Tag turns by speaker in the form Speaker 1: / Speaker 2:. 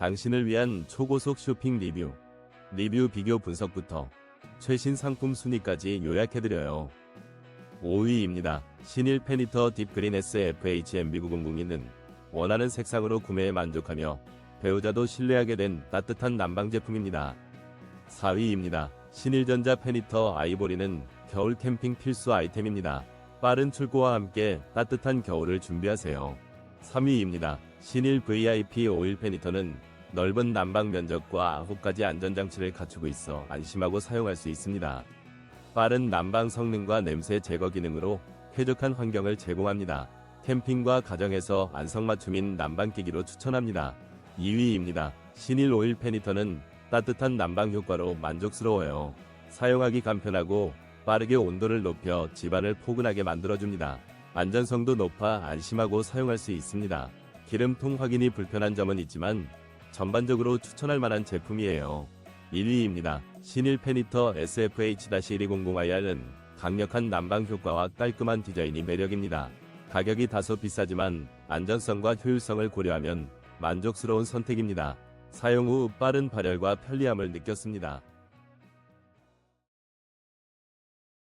Speaker 1: 당신을 위한 초고속 쇼핑 리뷰, 리뷰 비교 분석부터 최신 상품 순위까지 요약해드려요. 5위입니다. 신일 페니터 딥그린 SFHM900는 원하는 색상으로 구매에 만족하며 배우자도 신뢰하게 된 따뜻한 난방 제품입니다. 4위입니다. 신일전자 페니터 아이보리는 겨울 캠핑 필수 아이템입니다. 빠른 출고와 함께 따뜻한 겨울을 준비하세요. 3위입니다. 신일 VIP 오일 페니터는 넓은 난방 면적과 9가지 안전장치를 갖추고 있어 안심하고 사용할 수 있습니다. 빠른 난방 성능과 냄새 제거 기능으로 쾌적한 환경을 제공합니다. 캠핑과 가정에서 안성맞춤인 난방기기로 추천합니다. 2위입니다. 신일 오일 페니터는 따뜻한 난방 효과로 만족스러워요. 사용하기 간편하고 빠르게 온도를 높여 집안을 포근하게 만들어줍니다. 안전성도 높아 안심하고 사용할 수 있습니다. 기름통 확인이 불편한 점은 있지만 전반적으로 추천할 만한 제품이에요. 1위입니다. 신일 페니터 SFH-1200IR은 강력한 난방 효과와 깔끔한 디자인이 매력입니다. 가격이 다소 비싸지만 안전성과 효율성을 고려하면 만족스러운 선택입니다. 사용 후 빠른 발열과 편리함을 느꼈습니다.